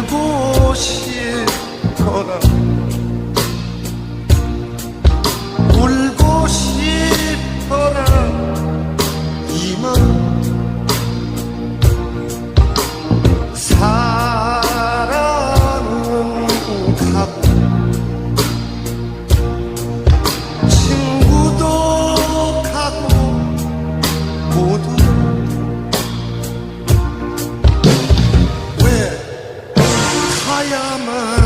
울고 싶거나 울고 싶어라. 이만 사랑은 가고 I am a